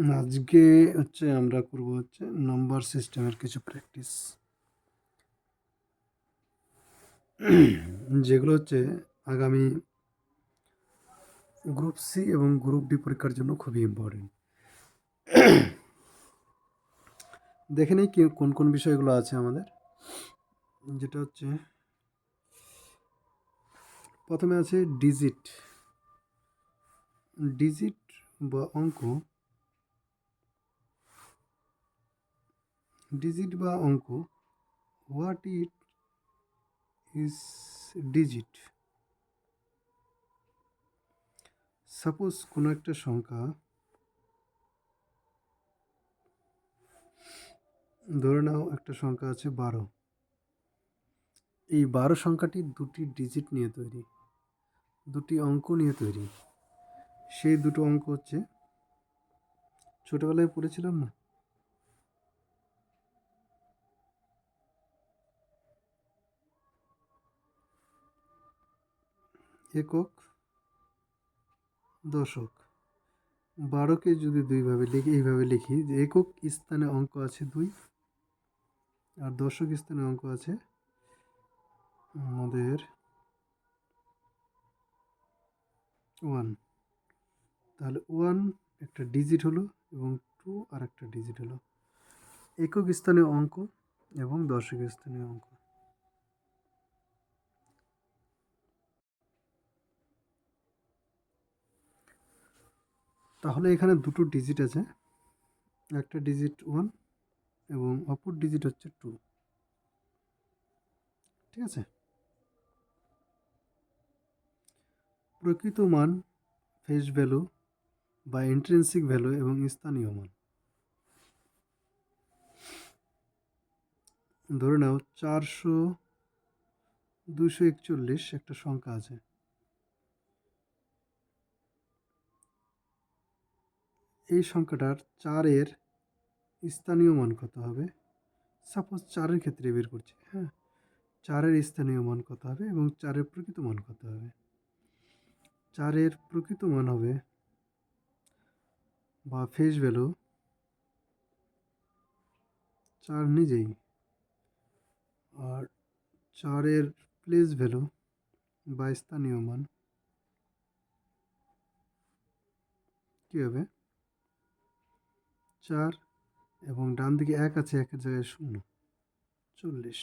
আজকে হচ্ছে আমরা করব হচ্ছে নম্বর সিস্টেমের কিছু প্র্যাকটিস যেগুলো হচ্ছে আগামী গ্রুপ সি এবং গ্রুপ ডি পরীক্ষার জন্য খুবই ইম্পর্টেন্ট দেখে নিই কি, কোন কোন বিষয়গুলো আছে আমাদের। যেটা হচ্ছে, প্রথমে আছে ডিজিট ডিজিট বা অঙ্ক ডিজিট বা অঙ্ক what it is digit suppose কোনো একটা সংখ্যা ধরে নাও একটা সংখ্যা আছে বারো। এই বারো সংখ্যাটি দুটি ডিজিট নিয়ে তৈরি, দুটি অঙ্ক নিয়ে তৈরি। সেই দুটো অঙ্ক হচ্ছে ছোটোবেলায় পড়েছিলাম না? একক দশক। বারোকে যদি দুইভাবে লিখি, এইভাবে লিখি যে একক স্থানে অঙ্ক আছে দুই আর দশক স্থানে অঙ্ক আছে আমাদের ওয়ান। তাহলে ওয়ান একটা ডিজিট হলো এবং টু আর একটা ডিজিট হলো। একক স্থানীয় অঙ্ক এবং দশক স্থানীয় অঙ্ক। তাহলে এখানে দুটো ডিজিট আছে। একটা ডিজিট ওয়ান এবং অপর ডিজিট হচ্ছে টু ঠিক আছে? প্রকৃত মান ফেস ভ্যালু বা ইন্ট্রেন্সিক ভ্যালু এবং স্থানীয় মান। ধরে নাও, চারশো দুশো একচল্লিশ একটা সংখ্যা আছে। এই সংখ্যাটার চারের স্থানীয় মান কত হবে? সাপোজ চারের ক্ষেত্রে বের করছি হ্যাঁ? চারের স্থানীয় মান কত হবে এবং চারের প্রকৃত মান কত হবে? চারের প্রকৃত মান হবে বা ফেস ভ্যালু চার নিজেই। আর চারের প্লেস ভ্যালু বা স্থানীয় মান কী হবে? চার এবং ডান দিকে এক আছে একের জায়গায় শূন্য। চল্লিশ।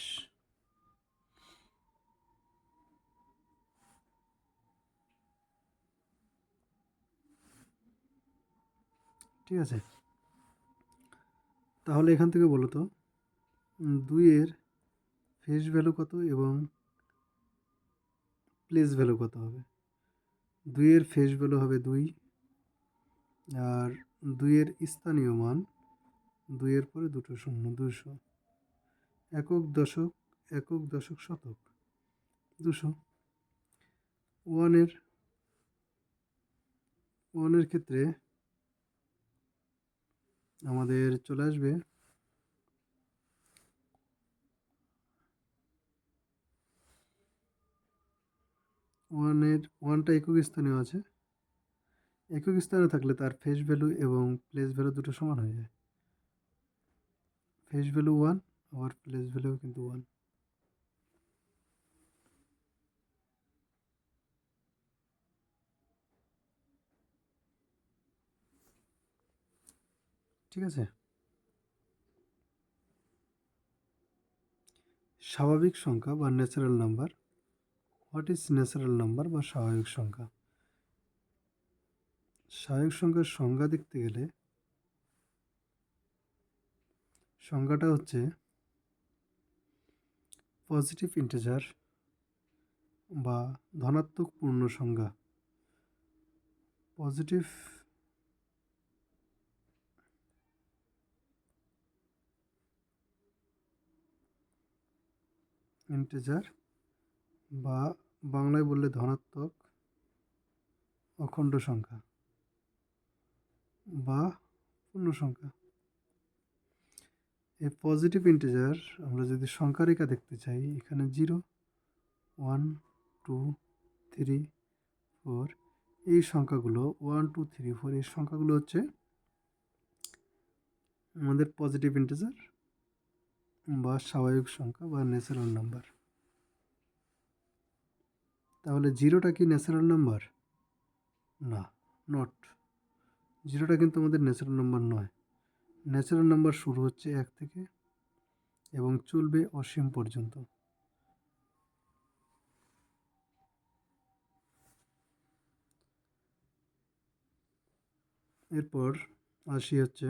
ঠিক আছে? তাহলে এখান থেকে বলো তো দুইয়ের ফেস ভ্যালু কত এবং প্লেস ভ্যালু কত হবে? দুইয়ের ফেস ভ্যালু হবে দুই, আর দুইয়ের স্থানীয় মান দুইয়ের পরে দুটো শূন্য দুশো একক দশক একক দশক শতক, দুশো। ওয়ানের ওয়ানের ক্ষেত্রে আমাদের চলে আসবে ওয়ানের, ওয়ানটা একক স্থানীয় আছে। একক স্থানে থাকলে তার ফেস ভ্যালু এবং প্লেস ভ্যালু দুটো সমান হয়ে যায়। ফেস ভ্যালু ওয়ান আবার প্লেস ভ্যালু কিন্তু ওয়ান ঠিক আছে? স্বাভাবিক সংখ্যা বা natural number what is natural number বা স্বাভাবিক সংখ্যা? স্বাভাবিক সংখ্যার সংজ্ঞা দেখতে গেলে সংজ্ঞাটা হচ্ছে পজিটিভ ইন্টেজার বা ধনাত্মক পূর্ণ সংজ্ঞা। পজিটিভ ইন্টেজার বা বাংলায় বললে ধনাত্মক অখণ্ড সংখ্যা। বা পূর্ণ সংখ্যা। এই পজিটিভ ইন্টেজার আমরা যদি সংখ্যা রেখা দেখতে চাই, এখানে zero one two three four এই সংখ্যাগুলো ওয়ান টু থ্রি ফোর এই সংখ্যাগুলো হচ্ছে আমাদের পজিটিভ ইন্টিজার বা স্বাভাবিক সংখ্যা বা ন্যাচারাল নাম্বার তাহলে জিরোটা কি ন্যাচারাল নাম্বার না নট জিরোটা কিন্তু আমাদের ন্যাচারাল নাম্বার নয়। ন্যাচারাল নাম্বার শুরু হচ্ছে এক থেকে এবং চলবে অসীম পর্যন্ত। এরপর আসি হচ্ছে